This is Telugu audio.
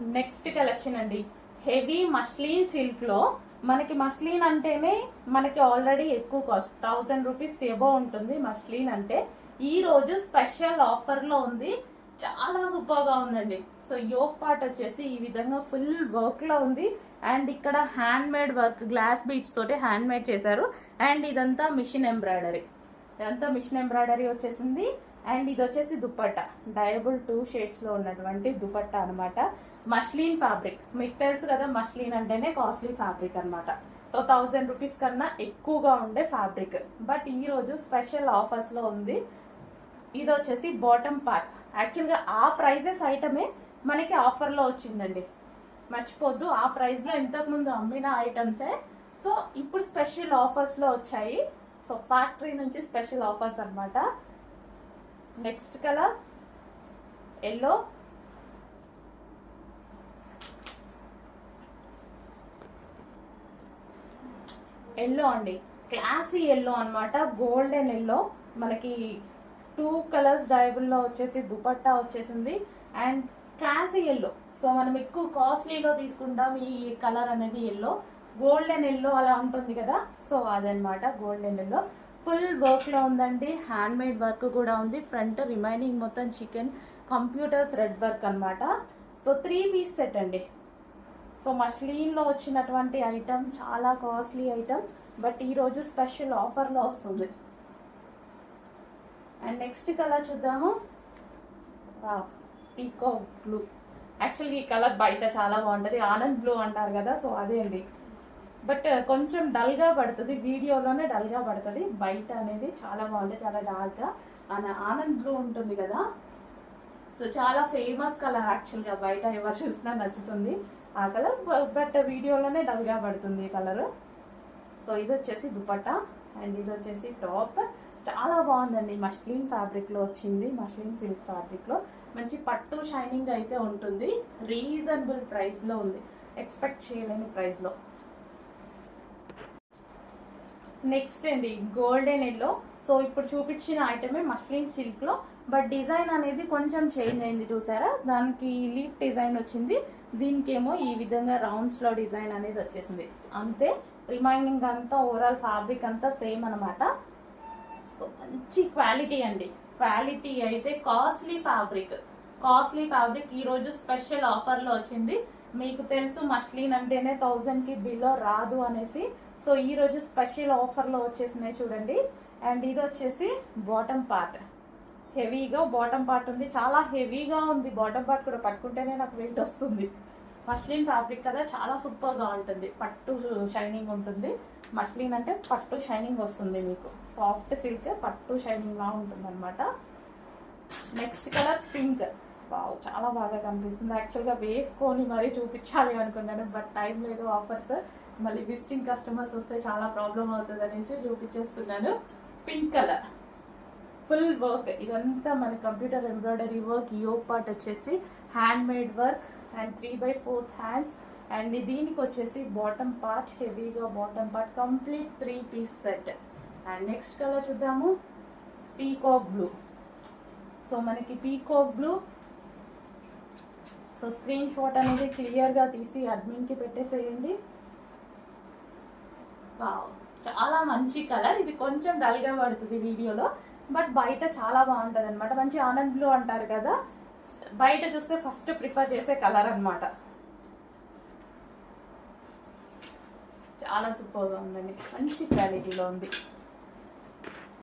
నెక్స్ట్ కలెక్షన్ అండి. హెవీ మస్లీన్ సిల్క్లో మనకి మస్లీన్ అంటేనే మనకి ఆల్రెడీ ఎక్కువ కాస్ట్. థౌజండ్ రూపీస్ ఎబో ఉంటుంది మస్లీన్ అంటే. ఈ రోజు స్పెషల్ ఆఫర్లో ఉంది. చాలా సూపర్గా ఉందండి. సో యోగ్ పార్ట్ వచ్చేసి ఈ విధంగా ఫుల్ వర్క్లో ఉంది. అండ్ ఇక్కడ hand made work glass beads తోటి హ్యాండ్ మేడ్ చేశారు. అండ్ ఇదంతా మిషన్ ఎంబ్రాయిడరీ. ఇదంతా మిషన్ ఎంబ్రాయిడరీ వచ్చేసింది. అండ్ ఇది వచ్చేసి దుపట్టా. డయబుల్ టూ షేడ్స్లో ఉన్నటువంటి దుపట్టా అనమాట మష్లీన్ ఫ్యాబ్రిక్ మీకు తెలుసు కదా మష్లీన్ అంటేనే కాస్ట్లీ ఫ్యాబ్రిక్ అనమాట సో థౌజండ్ రూపీస్ కన్నా ఎక్కువగా ఉండే ఫ్యాబ్రిక్ బట్ ఈరోజు స్పెషల్ ఆఫర్స్లో ఉంది. ఇది వచ్చేసి బాటమ్ పార్ట్ యాక్చువల్గా ఆ ప్రైజెస్ ఐటమే మనకి ఆఫర్లో వచ్చిందండి. మర్చిపోద్దు ఆ ప్రైస్లో ఇంతకుముందు అమ్మిన ఐటమ్సే సో ఇప్పుడు స్పెషల్ ఆఫర్స్లో వచ్చాయి. సో ఫ్యాక్టరీ నుంచి స్పెషల్ ఆఫర్స్ అన్నమాట. నెక్స్ట్ కలర్ ఎల్లో ఎల్లో అండి. క్లాసీ ఎల్లో అనమాట గోల్డెన్ ఎల్లో మనకి టూ కలర్స్ డైబుల్లో వచ్చేసి దుపట్టా వచ్చేసింది. అండ్ క్లాసీ ఎల్లో సో మనం ఎక్కువ కాస్ట్లీలో తీసుకుంటాం ఈ కలర్ అనేది ఎల్లో గోల్డెన్ ఎల్లో అలా ఉంటుంది కదా. సో అదనమాట గోల్డెన్ ఎల్లో ఫుల్ వర్క్లో ఉందండి. హ్యాండ్ మేడ్ వర్క్ కూడా ఉంది. ఫ్రంట్ రిమైనింగ్ మొత్తం చికెన్ కంప్యూటర్ థ్రెడ్ వర్క్ అనమాట సో త్రీ పీస్ సెట్ అండి. సో మస్లీన్లో వచ్చినటువంటి ఐటమ్ చాలా కాస్ట్లీ ఐటమ్ బట్ ఈరోజు స్పెషల్ ఆఫర్లో వస్తుంది. అండ్ నెక్స్ట్ కలర్ చూద్దాము. Peacock blue. యాక్చువల్గా ఈ కలర్ బయట చాలా బాగుంటుంది. ఆనంద్ బ్లూ అంటారు కదా సో అదే అండి. బట్ కొంచెం డల్గా పడుతుంది. వీడియోలోనే డల్గా పడుతుంది. బయట అనేది చాలా బాగుంది చాలా డార్క్గా. ఆనంద్ బ్లూ ఉంటుంది కదా. సో చాలా ఫేమస్ కలర్ యాక్చువల్గా. బయట ఎవరు చూసినా నచ్చుతుంది ఆ కలర్. బట్ వీడియోలోనే డల్గా పడుతుంది ఈ కలర్. సో ఇది వచ్చేసి దుపట్టా. అండ్ ఇది వచ్చేసి టాప్. చాలా బాగుందండి. మస్లిన్ ఫ్యాబ్రిక్లో వచ్చింది. మస్లిన్ సిల్క్ ఫ్యాబ్రిక్లో. మంచి పట్టు షైనింగ్ అయితే ఉంటుంది. రీజనబుల్ ప్రైస్లో ఉంది. ఎక్స్పెక్ట్ చేయలేని ప్రైస్లో. నెక్స్ట్ అండి గోల్డెన్ ఎల్లో. సో ఇప్పుడు చూపించిన ఐటమే మస్లిన్ సిల్క్లో. బట్ డిజైన్ అనేది కొంచెం చేంజ్ అయింది చూసారా? దానికి లీఫ్ డిజైన్ వచ్చింది. దీనికేమో ఈ విధంగా రౌండ్స్లో డిజైన్ అనేది వచ్చేసింది. అంతే. రిమైనింగ్ అంతా ఓవరాల్ ఫ్యాబ్రిక్ అంతా సేమ్ అనమాట సో మంచి క్వాలిటీ అండి. క్వాలిటీ అయితే కాస్ట్లీ ఫ్యాబ్రిక్ కాస్ట్లీ ఫ్యాబ్రిక్ ఈరోజు స్పెషల్ ఆఫర్లో వచ్చింది. మీకు తెలుసు మస్లిన్ అంటేనే థౌజండ్కి బిలో రాదు అనేసి. సో ఈరోజు స్పెషల్ ఆఫర్లో వచ్చేసినాయి చూడండి. అండ్ ఇది వచ్చేసి బాటమ్ పార్ట్. హెవీగా బాటమ్ పార్ట్ ఉంది. చాలా హెవీగా ఉంది. బాటమ్ పార్ట్ కూడా పట్టుకుంటేనే నాకు వెయిట్ వస్తుంది. మస్లిన్ ఫ్యాబ్రిక్ కదా చాలా సూపర్గా ఉంటుంది. పట్టు షైనింగ్ ఉంటుంది. మస్లిన్ అంటే పట్టు షైనింగ్ వస్తుంది మీకు. సాఫ్ట్ సిల్క్ పట్టు షైనింగ్లా ఉంటుంది అనమాట నెక్స్ట్ కలర్ పింక్. వావ్ చాలా బాగా కనిపిస్తుంది. యాక్చువల్గా వేసుకొని మరీ చూపించాలి అనుకున్నాను బట్ టైం లేదు ఆఫర్స్ మళ్ళీ విజిటింగ్ కస్టమర్స్ వస్తే చాలా ప్రాబ్లం అవుతుంది అనేసి చూపించేస్తున్నాను. పింక్ కలర్ ఫుల్ వర్క్ ఇదంతా మన కంప్యూటర్ ఎంబ్రాయిడరీ వర్క్ యో పార్ట్ వచ్చేసి hand made work and three by fourth hands and దీనికి వచ్చేసి బాటమ్ పార్ట్ హెవీగా bottom part complete three piece set and next colour చూద్దాము. పీకాక్ బ్లూ సో మనకి peacock blue so screen shot అనేది క్లియర్గా తీసి అడ్మిన్కి పెట్టేసేయండి. వావ్ చాలా మంచి కలర్. ఇది కొంచెం డల్గా పడుతుంది వీడియోలో బట్ బయట చాలా బాగుంటుంది అనమాట మంచి ఆనంద్ బ్లూ అంటారు కదా బయట చూస్తే ఫస్ట్ ప్రిఫర్ చేసే కలర్ అనమాట చాలా సూపర్గా ఉందండి. మంచి క్వాలిటీలో ఉంది.